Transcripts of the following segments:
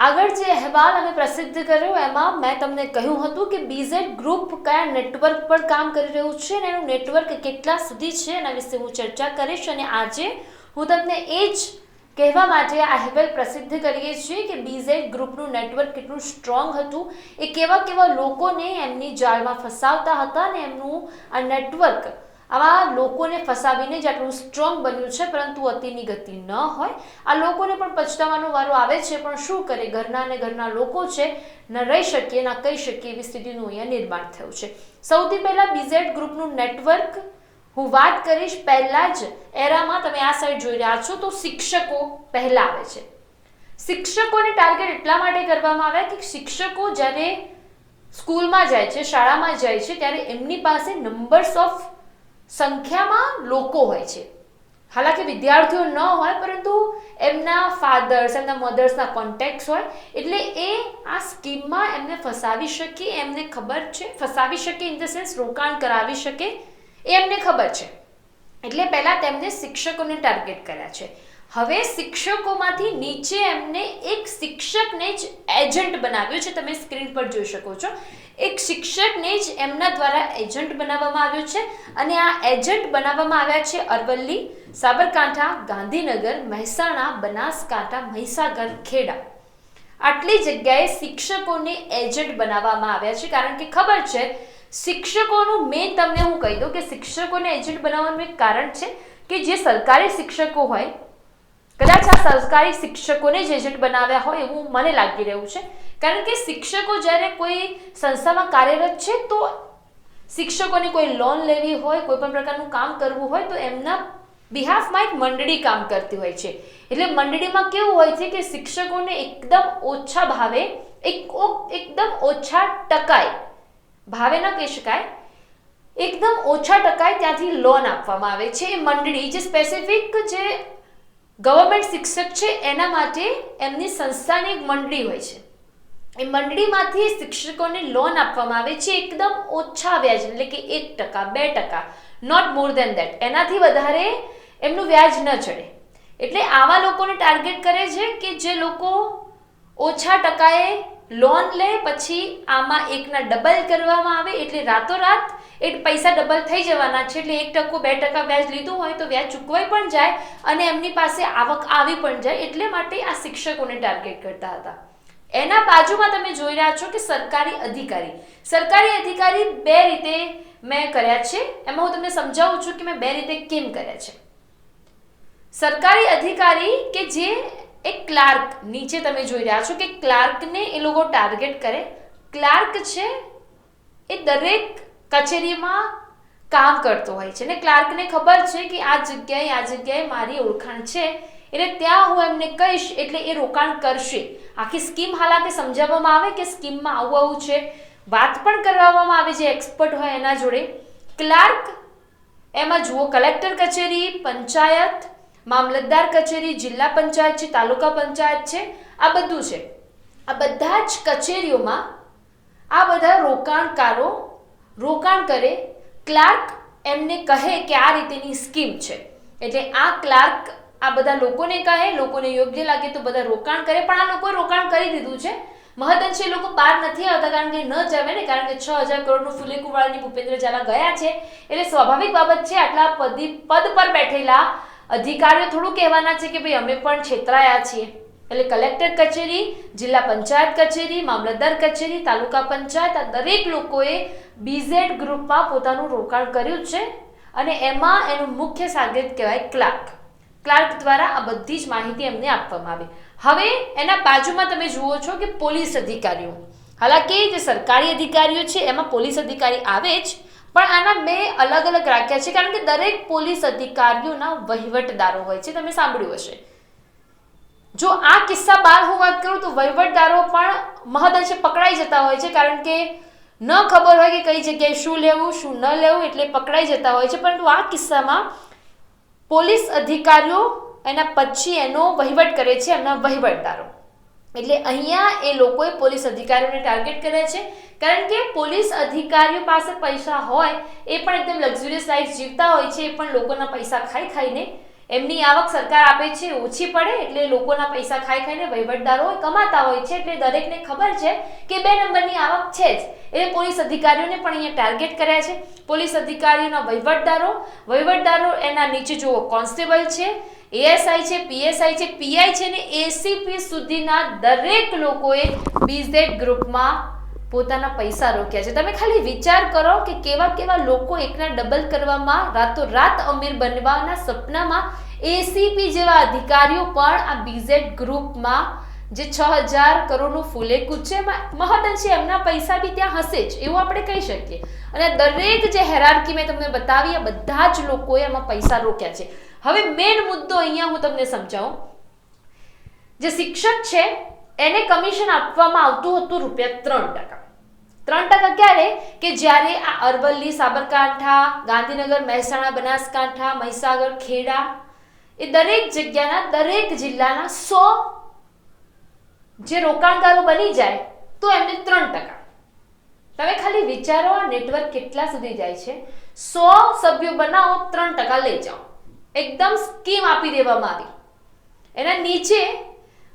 આગળ જે અહેવાલ અમે પ્રસિદ્ધ કર્યો, એમાં મેં તમને કહ્યું હતું કે બીઝેડ ગ્રુપ કયા નેટવર્ક પર કામ કરી રહ્યું છે અને એનું નેટવર્ક કેટલા સુધી છે એના વિશે હું ચર્ચા કરીશ અને આજે હું તમને એ જ કહેવા માટે આ અહેવાલ પ્રસિદ્ધ કરીએ છીએ કે બીઝેડ ગ્રુપનું નેટવર્ક કેટલું સ્ટ્રોંગ હતું. એ કેવા કેવા લોકોને એમની જાળમાં ફસાવતા હતા અને એમનું આ નેટવર્ક આવા લોકોને ફસાવીને જ આટલું સ્ટ્રોંગ બન્યું છે, પરંતુ અતિની ગતિ ન હોય. આ લોકોને પણ પછતાવાનો વારો આવે છે, પણ શું કરે? ઘરના અને ઘરના લોકો છે, ન રહી શકીએ, ના કહી શકીએ એવી સ્થિતિનું અહીંયા નિર્માણ થયું છે. સૌથી પહેલા બીઝેડ ગ્રુપનું નેટવર્ક હું વાત કરીશ પહેલા જ એરામાં. તમે આ સાઈડ જોઈ રહ્યા છો, તો શિક્ષકો પહેલા આવે છે. શિક્ષકોને ટાર્ગેટ એટલા માટે કરવામાં આવ્યા કે શિક્ષકો જ્યારે સ્કૂલમાં જાય છે, શાળામાં જાય છે, ત્યારે એમની પાસે નંબર્સ ઓફ સંખ્યામાં લોકો હોય છે. હાલાકી વિદ્યાર્થીઓ ન હોય, પરંતુ એમના ફાધર્સ એમના મધર્સના કોન્ટેક્ટ્સ હોય, એટલે એ આ સ્કીમમાં એમને ફસાવી શકે, એમને ખબર છે. ફસાવી શકે ઇન ધ સેન્સ રોકાણ કરાવી શકે, એ એમને ખબર છે. એટલે પહેલાં તેમને શિક્ષકોને ટાર્ગેટ કર્યા છે. હવે શિક્ષકોમાંથી નીચે એમને એક શિક્ષકને જ એજન્ટ બનાવ્યો છે. તમે સ્ક્રીન પર જોઈ શકો છો. એક શિક્ષકને જ એમના દ્વારા એજન્ટ બનાવવામાં આવ્યો છે અને આ એજન્ટ બનાવવામાં આવ્યા છે અરવલ્લી, સાબરકાંઠા, ગાંધીનગર, મહેસાણા, બનાસકાંઠા, મહીસાગર, ખેડા. આટલી જગ્યાએ શિક્ષકોને એજન્ટ બનાવવામાં આવ્યા છે. કારણ કે ખબર છે, શિક્ષકોનું મેન તમને હું કહી દઉં કે શિક્ષકોને એજન્ટ બનાવવાનું એક કારણ છે કે જે સરકારી શિક્ષકો હોય કદાચ આ સરકારી શિક્ષકોને જ એજન્ટ બનાવ્યા હોય એવું મને લાગી રહ્યું છે. કારણ કે શિક્ષકો જ્યારે કોઈ સંસ્થામાં કાર્યરત છે, તો શિક્ષકોને કોઈ લોન લેવી હોય, કોઈ પણ પ્રકારનું કામ કરવું હોય, તો એમના બિહાફમાં એક મંડળી કામ કરતી હોય છે. એટલે મંડળીમાં કેવું હોય છે કે શિક્ષકોને એકદમ ઓછા ભાવે, એક એકદમ ઓછા ટકાય ભાવે ન કહી શકાય, એકદમ ઓછા ટકાએ ત્યાંથી લોન આપવામાં આવે છે એ મંડળી જે સ્પેસિફિક જે ગવર્મેન્ટ શિક્ષક છે, એના માટે એમની સંસ્થાની એક મંડળી હોય છે. એ મંડળીમાંથી શિક્ષકોને લોન આપવામાં આવે છે, એકદમ ઓછા વ્યાજ, એટલે કે એક ટકા, બે ટકા નોટ મોર દેન દેટ એનાથી વધારે એમનું વ્યાજ ન ચડે. એટલે આવા લોકોને ટાર્ગેટ કરે છે કે જે લોકો ઓછા ટકાએ લોન લે, પછી આમાં એકના ડબલ કરવામાં આવે, એટલે રાતોરાત એ પૈસા ડબલ થઈ જવાના છે, એટલે એક ટકો બે ટકા વ્યાજ લીધું હોય તો વ્યાજ ચૂકવાઈ પણ જાય અને એમની પાસે આવક આવી પણ જાય, એટલે માટે આ શિક્ષકોને ટાર્ગેટ કરતા હતા. એના બાજુમાં તમે જોઈ રહ્યા છો કે સરકારી અધિકારી. સરકારી અધિકારી બે રીતે મેં કર્યા છે, એમાં હું તમને સમજાવું છું કે મેં બે રીતે કેમ કર્યા છે. સરકારી અધિકારી કે જે એક ક્લાર્ક, નીચે તમે જોઈ રહ્યા છો કે ક્લાર્કને એ લોકો ટાર્ગેટ કરે. ક્લાર્ક છે એ દરેક કચેરીમાં કામ કરતો હોય છે. ને ક્લાર્કને ખબર છે કે આ જગ્યાએ આ જગ્યાએ મારી ઓળખાણ છે. એટલે ત્યાં હું એમને કહીશ, એટલે એ રોકાણ કરશે. આખી સ્કીમ હાલાકે સમજાવવામાં આવે કે સ્કીમમાં આવું આવું છે? વાત પણ કરવામાં આવે જે એક્સપર્ટ હોય એના જોડે. ક્લાર્ક એમાં જુઓ, કલેક્ટર કચેરી, પંચાયત, મામલતદાર કચેરી, જિલ્લા પંચાયત છે, તાલુકા પંચાયત છે, આ બધું છે. આ બધા જ કચેરીઓમાં આ બધા રોકાણકારો રોકાણ કરે, ક્લાર્ક એમને કહે કે આ રીતેની સ્કીમ છે. એટલે આ ક્લાર્ક આ બધા લોકોને કહે, લોકોને યોગ્ય લાગે તો બધા રોકાણ કરે, પણ આ લોકોએ રોકાણ કરી દીધું છે. મહદઅંશે લોકો બહાર નથી આવતા કારણ કે ન જવે ને, કારણ કે છ હજાર કરોડનું ફુલેકુવાળાની ભૂપેન્દ્ર ઝાલા ગયા છે. એટલે સ્વાભાવિક બાબત છે, આટલા પદ પર બેઠેલા અધિકારીઓ થોડું કહેવાના છે કે ભાઈ અમે પણ છેતરાયા છીએ. એટલે કલેક્ટર કચેરી, જિલ્લા પંચાયત કચેરી, મામલતદાર કચેરી, તાલુકા પંચાયત, આ દરેક લોકોએ બીઝેડ ગ્રુપમાં પોતાનું રોકાણ કર્યું છે અને એમાં એનું મુખ્ય સાગરિત કહેવાય ક્લાર્ક. ક્લાર્ક દ્વારા આ બધી જ માહિતી એમને આપવામાં આવી. હવે એના બાજુમાં તમે જુઓ છો કે પોલીસ અધિકારીઓ. હાલાકી જે સરકારી અધિકારીઓ છે, એમાં પોલીસ અધિકારી આવે જ, પણ આના બે અલગ અલગ રાખ્યા છે. કારણ કે દરેક પોલીસ અધિકારીઓના વહીવટદારો હોય છે. તમે સાંભળ્યું હશે. જો આ કિસ્સા બાર હું વાત કરું તો વહીવટદારો પણ મહદઅંશે પકડાઈ જતા હોય છે, કારણ કે ન ખબર હોય કે કઈ જગ્યાએ શું લેવું, શું ન લેવું એટલે પકડાઈ જતા હોય છે. પરંતુ આ કિસ્સામાં પોલીસ અધિકારીઓ એના પછી એનો વહીવટ કરે છે એમના વહીવટદારો. એટલે અહીંયા એ લોકોએ પોલીસ અધિકારીઓને ટાર્ગેટ કર્યા છે. કારણ કે પોલીસ અધિકારીઓ પાસે પૈસા હોય, એ પણ એકદમ લક્ઝુરિયસ લાઈફ જીવતા હોય છે, એ પણ લોકોના પૈસા ખાઈ ખાઈને એમની આવક સરકાર આપે છે, ઓછી પડે એટલે લોકોના પૈસા ખાઈ ખાઈને વહીવટદારો કમાતા હોય છે, એટલે દરેકને ખબર છે કે બે નંબરની આવક છે જ. એ પોલીસ અધિકારીઓને પણ અહીંયા ટાર્ગેટ કર્યા છે. પોલીસ અધિકારીઓના વહીવટદારો વહીવટદારો એના નીચે જુઓ, કોન્સ્ટેબલ છે, એએસઆઈ છે, પીએસઆઈ છે, પીઆઈ છે ને એસીપી સુધીના દરેક લોકોએ બીઝેડ ગ્રુપમાં પોતાના પૈસા રોક્યા છે. તમે ખાલી વિચાર કરો કે કેવા કેવા લોકો એકના ડબલ કરવામાં રાતોરાત અમીર બનવાના સપનામાં એસીપી જેવા અધિકારીઓ પણ આ બીઝેડ ગ્રુપમાં જે છ હજાર કરોડનું ફૂલેકૂદ છે, એમાં મહદઅંશે એમના પૈસા બી ત્યાં હશે જ, એવું આપણે કહી શકીએ. અને દરેક જે હેરાર્કી મેં તમને બતાવી, આ બધા જ લોકોએ એમાં પૈસા રોક્યા છે. હવે મેઇન મુદ્દો અહીંયા હું તમને સમજાવું. જે શિક્ષક છે, એને કમિશન આપવામાં આવતું હતું રૂપિયા ત્રણ ટકા. ત્રણ ટકા ક્યારે? કે જ્યારે આ અરવલ્લી, સાબરકાંઠા, ગાંધીનગર, મહેસાણા, બનાસકાંઠા, મહીસાગર, ખેડા એ દરેક જગ્યાના, દરેક જિલ્લાના સો જે રોકાણકારો બની જાય, તો એમને ત્રણ ટકા. તમે ખાલી વિચારો, આ નેટવર્ક કેટલા સુધી જાય છે? સો સભ્યો બનાવો, ત્રણ ટકા લઈ જાઓ. એકદમ સ્કીમ આપી દેવામાં આવી. એના નીચે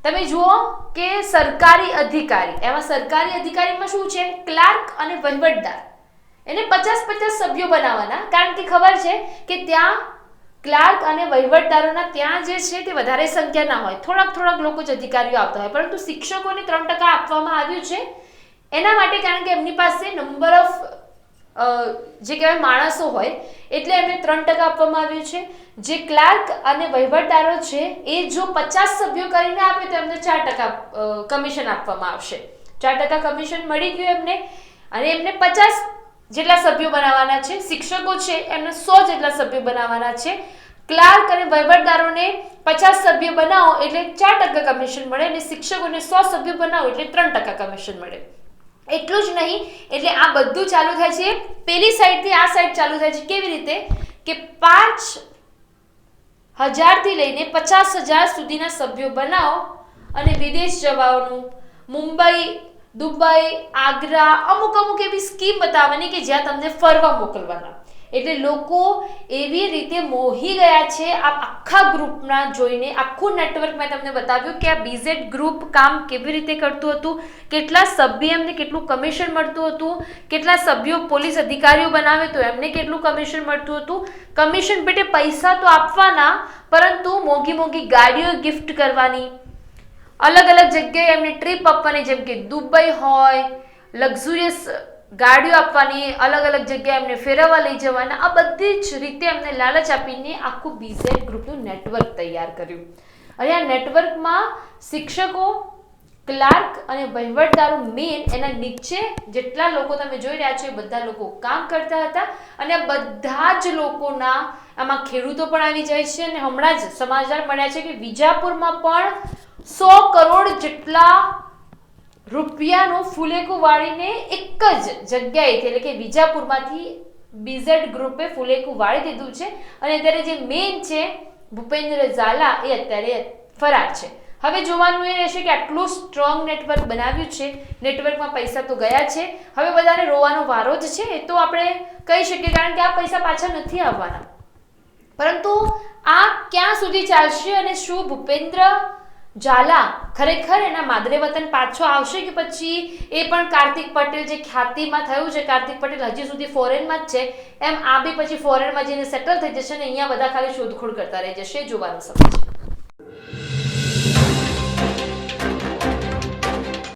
તમે જુઓ કે સરકારી અધિકારી એમાં સરકારી અધિકારીમાં શું છે? ક્લાર્ક અને વહીવટદાર. એને પચાસ પચાસ સભ્યો બનાવવાના. કારણ કે ખબર છે કે ત્યાં ક્લાર્ક અને વહીવટદારોના ત્યાં જે છે તે વધારે સંખ્યાના હોય. થોડાક થોડાક લોકો જ અધિકારીઓ આવતા હોય. પરંતુ શિક્ષકોને ત્રણ ટકા આપવામાં આવ્યું છે. એના માટે કારણ કે એમની પાસે નંબર ઓફ જે કહેવાય માણસો હોય એટલે એમને ત્રણ ટકા આપવામાં આવ્યું છે. જે ક્લાર્ક અને વહીવટદારો છે, એ જો પચાસ સભ્યો કરીને આપે તો એમને ચાર ટકા કમિશન આપવામાં આવશે. ચાર ટકા કમિશન મળી ગયું એમને અને એમને પચાસ જેટલા સભ્યો બનાવવાના છે. શિક્ષકો છે, એમને સો જેટલા સભ્યો બનાવવાના છે. ક્લાર્ક અને વહીવટદારોને પચાસ સભ્ય બનાવો એટલે ચાર ટકા કમિશન મળે અને શિક્ષકોને સો સભ્યો બનાવો એટલે ત્રણ ટકા કમિશન મળે. એટલું જ નહીં, એટલે આ બધું ચાલુ થાય છે. પેલી સાઈડથી આ સાઈડ ચાલુ થાય છે. કેવી રીતે? કે પાંચ હજારથી લઈને પચાસ હજાર સુધીના સભ્યો બનાવો અને વિદેશ જવાનું. મુંબઈ, દુબઈ, આગ્રા અમુક અમુક એવી સ્કીમ બતાવવાની કે જ્યાં તમને ફરવા મોકલવાના. એટલે લોકો એવી રીતે મોહી ગયા છે આ આખા ગ્રુપના જોઈને, આખું નેટવર્ક મેં તમને બતાવ્યું કે આ બીઝેડ ગ્રુપ કામ કેવી રીતે કરતું હતું, કેટલા સભ્ય એમને કેટલું કમિશન મળતું હતું, કેટલા સભ્યો પોલીસ અધિકારીઓ બનાવે તો એમને કેટલું કમિશન મળતું હતું. કમિશન પેટે પૈસા તો આપવાના, પરંતુ મોંઘી મોંઘી ગાડીઓ ગિફ્ટ કરવાની. અલગ અલગ જગ્યાએ એમને ટ્રીપ આપવાની, જેમ કે દુબઈ હોય લક્ઝુરિયસ ગાડીઓ આપવાની, અલગ અલગ જગ્યાએ એમને ફેરવવા લઈ જવાના, આ બધી જ રીતે એમને લાલચ આપીને આખું બીઝેડ ગ્રુપનું નેટવર્ક તૈયાર કર્યું. અને આ નેટવર્કમાં શિક્ષકો, ક્લાર્ક અને વહીવટદારો મેન એના નીચે જેટલા લોકો તમે જોઈ રહ્યા છો એ બધા લોકો કામ કરતા હતા. અને બધા જ લોકોના આમાં ખેડૂતો પણ આવી જાય છે અને હમણાં જ સમાચાર મળ્યા છે કે વિજાપુરમાં પણ સો કરોડ જેટલા રૂપિયાનું ફુલેકું વાળીને એક જ જગ્યાએથી એટલે કે વિજાપુરમાંથી બીઝેડ ગ્રુપે ફુલેકું વાળી દીધું છે. અને અત્યારે જે મેઇન છે, ભૂપેન્દ્ર ઝાલા, એ અત્યારે ફરાર છે. હવે જોવાનું એ રહેશે કે આટલું સ્ટ્રોંગ નેટવર્ક બનાવ્યું છે. નેટવર્કમાં પૈસા તો ગયા છે. હવે બધાને રોવાનો વારો જ છે, એ તો આપણે કહી શકીએ, કારણ કે આ પૈસા પાછા નથી આવવાના. પરંતુ આ ક્યાં સુધી ચાલશે અને શું ભૂપેન્દ્ર ઝાલા, ખરેખર એના માદરે વતન પાછો આવશે કે પછી? એ પણ કાર્તિક પટેલ જે ખ્યાતિમાં થયું છે, કાર્તિક પટેલ હજી સુધી ફોરેનમાં જ છે. એમ આ બી પછી ફોરેનમાં જઈને સેટલ થઈ જશે ને અહીંયા બધા ખાલી શોધખોળ કરતા રહી જશે. જોવાનું સમય છે.